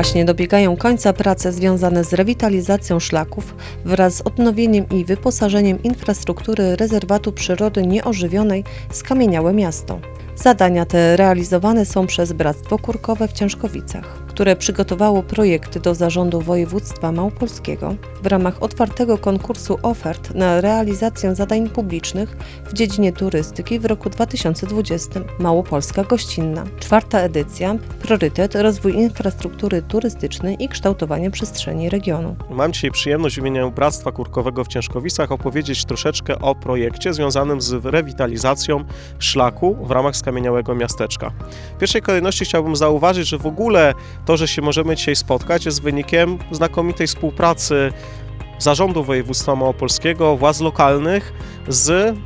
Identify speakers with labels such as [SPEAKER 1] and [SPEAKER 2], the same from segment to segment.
[SPEAKER 1] Właśnie dobiegają końca prace związane z rewitalizacją szlaków wraz z odnowieniem i wyposażeniem infrastruktury rezerwatu przyrody nieożywionej Skamieniałe Miasto. Zadania te realizowane są przez Bractwo Kurkowe w Ciężkowicach, które przygotowało projekty do Zarządu Województwa Małopolskiego w ramach otwartego konkursu ofert na realizację zadań publicznych w dziedzinie turystyki w roku 2020 Małopolska Gościnna. Czwarta edycja Priorytet Rozwój infrastruktury turystycznej i kształtowanie przestrzeni regionu.
[SPEAKER 2] Mam dzisiaj przyjemność w imieniu Bractwa Kurkowego w Ciężkowicach opowiedzieć troszeczkę o projekcie związanym z rewitalizacją szlaku w ramach skamieniałego miasteczka. W pierwszej kolejności chciałbym zauważyć, że w ogóle to, że się możemy dzisiaj spotkać, jest wynikiem znakomitej współpracy Zarządu Województwa Małopolskiego, władz lokalnych z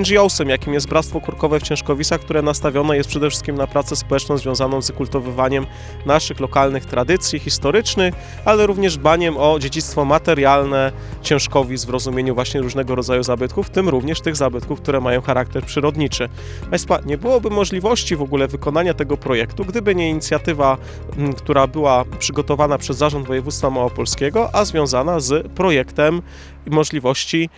[SPEAKER 2] NGO-sem, jakim jest Bractwo Kurkowe w Ciężkowicach, które nastawione jest przede wszystkim na pracę społeczną związaną z kultywowaniem naszych lokalnych tradycji historycznych, ale również dbaniem o dziedzictwo materialne Ciężkowic w rozumieniu właśnie różnego rodzaju zabytków, w tym również tych zabytków, które mają charakter przyrodniczy. Państwa, nie byłoby możliwości w ogóle wykonania tego projektu, gdyby nie inicjatywa, m, która była przygotowana przez Zarząd Województwa Małopolskiego, a związana z projektem możliwości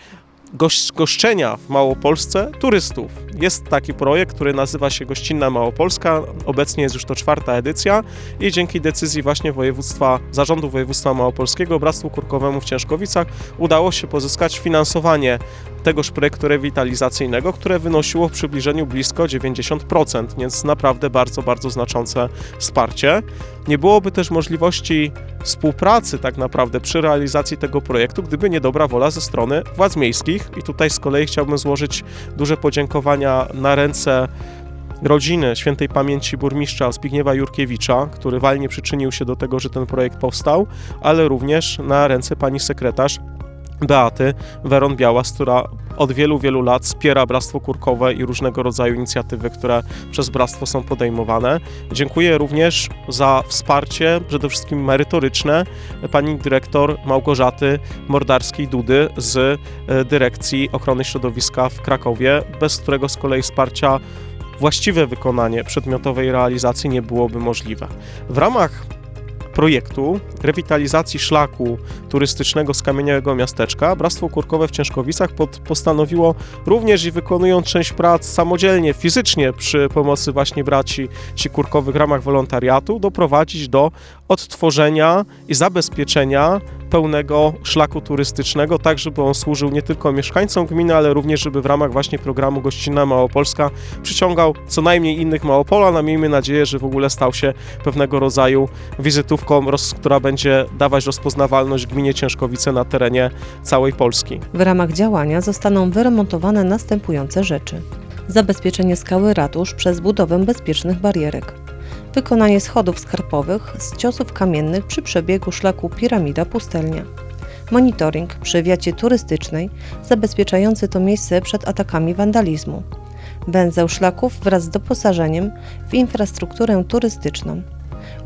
[SPEAKER 2] goś- goszczenia w Małopolsce turystów. Jest taki projekt, który nazywa się Gościnna Małopolska. Obecnie jest już to czwarta edycja i dzięki decyzji właśnie województwa, Zarządu Województwa Małopolskiego, Bractwu Kurkowemu w Ciężkowicach udało się pozyskać finansowanie tegoż projektu rewitalizacyjnego, które wynosiło w przybliżeniu blisko 90%, więc naprawdę bardzo, bardzo znaczące wsparcie. Nie byłoby też możliwości współpracy tak naprawdę przy realizacji tego projektu, gdyby nie dobra wola ze strony władz miejskich. I tutaj z kolei chciałbym złożyć duże podziękowania na ręce rodziny świętej pamięci burmistrza Zbigniewa Jurkiewicza, który walnie przyczynił się do tego, że ten projekt powstał, ale również na ręce pani sekretarz Beaty Weron Białas, która od wielu, wielu lat wspiera Bractwo Kurkowe i różnego rodzaju inicjatywy, które przez Bractwo są podejmowane. Dziękuję również za wsparcie, przede wszystkim merytoryczne, pani dyrektor Małgorzaty Mordarskiej-Dudy z e, Dyrekcji Ochrony Środowiska w Krakowie, bez którego z kolei wsparcia właściwe wykonanie przedmiotowej realizacji nie byłoby możliwe. W ramach projektu rewitalizacji szlaku turystycznego z Kamieniałego Miasteczka Bractwo Kurkowe w Ciężkowicach pod, postanowiło również i wykonując część prac samodzielnie, fizycznie przy pomocy właśnie braci ci kurkowych w ramach wolontariatu doprowadzić do odtworzenia i zabezpieczenia pełnego szlaku turystycznego, tak żeby on służył nie tylko mieszkańcom gminy, ale również żeby w ramach właśnie programu Gościnna Małopolska przyciągał co najmniej innych Małopola, a miejmy nadzieję, że w ogóle stał się pewnego rodzaju wizytówką, która będzie dawać rozpoznawalność gminie Ciężkowice na terenie całej Polski.
[SPEAKER 1] W ramach działania zostaną wyremontowane następujące rzeczy: zabezpieczenie skały ratusz przez budowę bezpiecznych barierek, wykonanie schodów skarpowych z ciosów kamiennych przy przebiegu szlaku Piramida Pustelnia, monitoring przy wiacie turystycznej zabezpieczający to miejsce przed atakami wandalizmu, węzeł szlaków wraz z doposażeniem w infrastrukturę turystyczną,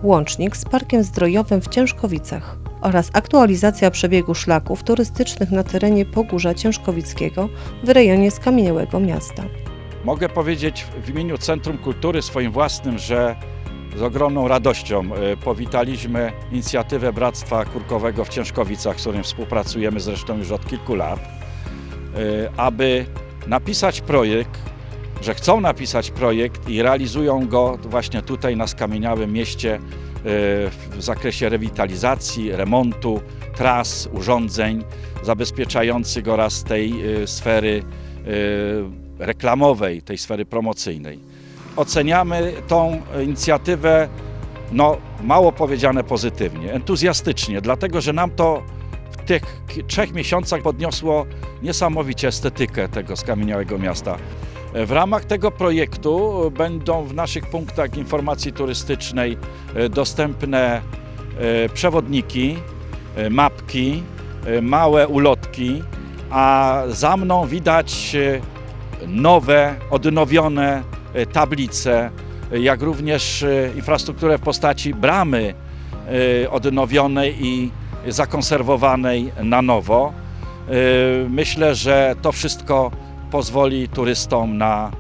[SPEAKER 1] łącznik z parkiem zdrojowym w Ciężkowicach oraz aktualizacja przebiegu szlaków turystycznych na terenie Pogórza Ciężkowickiego w rejonie Skamieniałego Miasta.
[SPEAKER 3] Mogę powiedzieć w imieniu Centrum Kultury swoim własnym, że z ogromną radością e, powitaliśmy inicjatywę Bractwa Kurkowego w Ciężkowicach, z którym współpracujemy zresztą już od kilku lat, e, aby napisać projekt, że chcą napisać projekt i realizują go właśnie tutaj na skamieniałym mieście e, w zakresie rewitalizacji, remontu, tras, urządzeń zabezpieczających oraz tej sfery reklamowej, tej sfery promocyjnej. Oceniamy tą inicjatywę, no mało powiedziane pozytywnie, entuzjastycznie, dlatego że nam to w tych trzech miesiącach podniosło niesamowicie estetykę tego skamieniałego miasta. W ramach tego projektu będą w naszych punktach informacji turystycznej e, dostępne e, przewodniki, e, mapki, małe ulotki, a za mną widać nowe, odnowione tablice, e, jak również e, infrastrukturę w postaci bramy e, odnowionej i zakonserwowanej na nowo. E, Myślę, że to wszystko pozwoli turystom na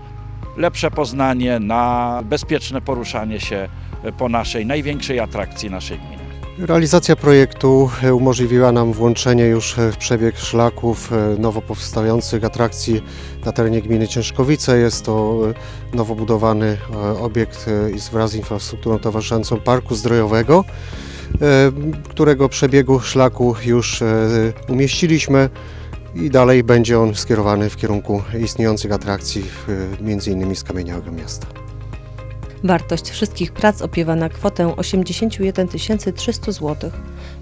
[SPEAKER 3] lepsze poznanie, na bezpieczne poruszanie się po naszej największej atrakcji naszej gminy.
[SPEAKER 4] Realizacja projektu e, umożliwiła nam włączenie już e, w przebieg szlaków e, nowo powstających atrakcji na terenie gminy Ciężkowice. Jest to nowo budowany obiekt wraz z infrastrukturą towarzyszącą Parku Zdrojowego, którego przebiegu szlaku już umieściliśmy i dalej będzie on skierowany w kierunku istniejących atrakcji, innymi z Kamieniałego Miasta.
[SPEAKER 1] Wartość wszystkich prac opiewa na kwotę 81 300 zł,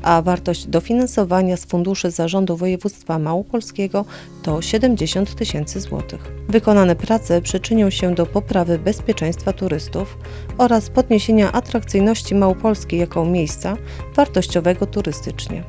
[SPEAKER 1] a wartość dofinansowania z funduszy Zarządu Województwa Małopolskiego to 70 tysięcy złotych. Wykonane prace przyczynią się do poprawy bezpieczeństwa turystów oraz podniesienia atrakcyjności Małopolski jako miejsca wartościowego turystycznie.